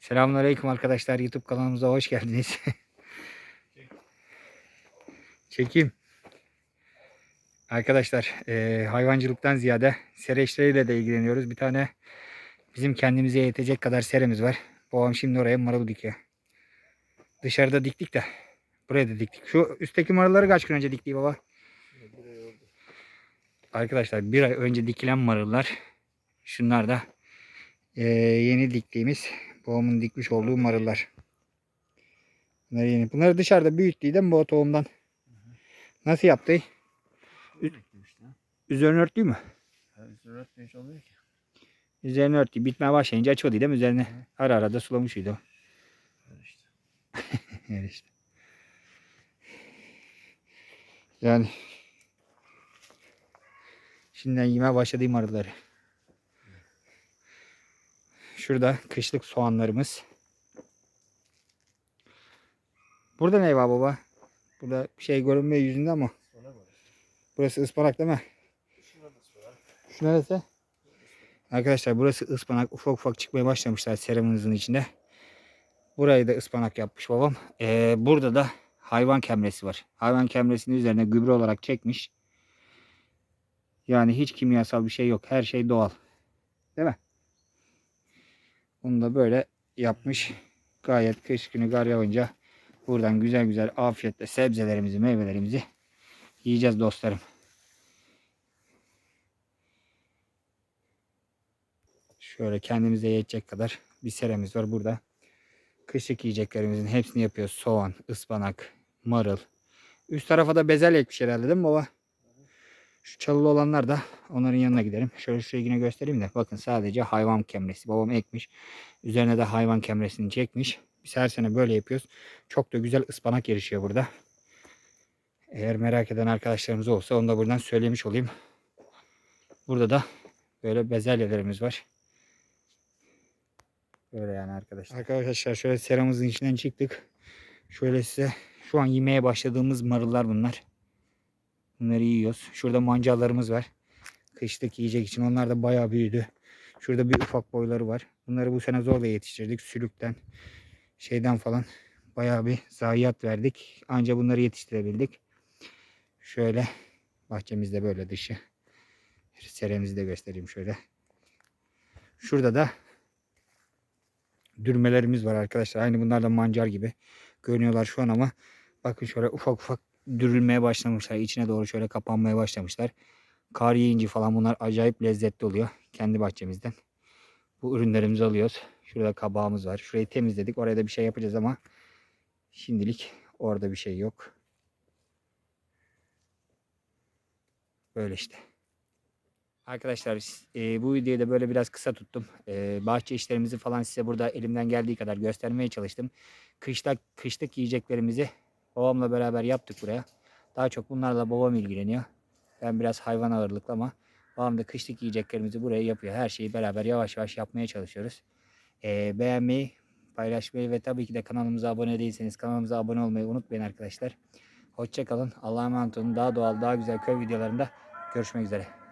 Selamünaleyküm arkadaşlar. YouTube kanalımıza hoş geldiniz. Çekeyim. Arkadaşlar eee, hayvancılıktan ziyade sera işleriyle de ilgileniyoruz. Bir tane bizim kendimize yetecek kadar seremiz var. Babam şimdi oraya marul dikiyor. Dışarıda diktik de buraya da diktik. Şu üstteki marulları kaç gün önce dikti baba? Arkadaşlar bir ay önce dikilen marullar. Şunlar da eee, yeni diktiğimiz babamın dikmiş olduğu marullar. Bunları yeni. Bunları dışarıda büyüttüydü mi bu tohumdan? Nasıl yaptı? Üzerine örttü mü? Üzerine örttü. Bitmeye başlayınca mi? Üzerine ara ara da sulamışıydı o. Evet işte. Yani şimdiden yemeye başladığım arıları. Şurada kışlık soğanlarımız. Burada ne var baba? Burada bir şey görünmüyor yüzünde ama. Burası ıspanak değil mi? Şu neresi? Arkadaşlar burası ıspanak. Ufak ufak çıkmaya başlamışlar seramımızın içinde. Burayı da ıspanak yapmış babam. Ee, burada da hayvan kemresi var. Hayvan kemresinin üzerine gübre olarak çekmiş. Yani hiç kimyasal bir şey yok. Her şey doğal. Değil mi? Bunu da böyle yapmış. Gayet kış günü kar yağınca buradan güzel güzel afiyetle sebzelerimizi, meyvelerimizi yiyeceğiz dostlarım. Şöyle kendimize yetecek kadar bir seremiz var burada. Kışlık yiyeceklerimizin hepsini yapıyoruz. Soğan, ıspanak, marul. Üst tarafa da bezelye ekmiş herhalde değil mi baba? Şu çalılı olanlar da onların yanına gidelim. Şöyle şuraya yine göstereyim de. Bakın sadece hayvan kemresi. Babam ekmiş. Üzerine de hayvan kemresini çekmiş. Biz her sene böyle yapıyoruz. Çok da güzel ıspanak yarışıyor burada. Eğer merak eden arkadaşlarımız olsa onu da buradan söylemiş olayım. Burada da böyle bezelyelerimiz var. Böyle yani arkadaşlar. Arkadaşlar şöyle seramızın içinden çıktık. Şöyle size şu an yemeye başladığımız marullar bunlar. Bunları yiyoruz. Şurada mancalarımız var. Kışlık yiyecek için onlar da bayağı büyüdü. Şurada bir ufak boyları var. Bunları bu sene zorla yetiştirdik. Sülükten şeyden falan bayağı bir zayiat verdik. Anca bunları yetiştirebildik. Şöyle bahçemizde böyle dışı. Seremizi de göstereyim şöyle. Şurada da dürmelerimiz var arkadaşlar. Aynı bunlar da mancar gibi görünüyorlar şu an ama bakın şöyle ufak ufak dürülmeye başlamışlar. İçine doğru şöyle kapanmaya başlamışlar. Kar yiyince falan bunlar acayip lezzetli oluyor. Kendi bahçemizden. Bu ürünlerimizi alıyoruz. Şurada kabağımız var. Şurayı temizledik. Oraya da bir şey yapacağız ama şimdilik orada bir şey yok. Böyle işte. Arkadaşlar e, bu videoyu da böyle biraz kısa tuttum. E, bahçe işlerimizi falan size burada elimden geldiği kadar göstermeye çalıştım. Kışlık, kışlık yiyeceklerimizi babamla beraber yaptık buraya. Daha çok bunlarla babam ilgileniyor. Ben biraz hayvan ağırlıklı ama babam da kışlık yiyeceklerimizi buraya yapıyor. Her şeyi beraber yavaş yavaş yapmaya çalışıyoruz. E, beğenmeyi, paylaşmayı ve tabii ki de kanalımıza abone değilseniz kanalımıza abone olmayı unutmayın arkadaşlar. Hoşçakalın. Allah'a emanet olun. Daha doğal, daha güzel köy videolarında görüşmek üzere.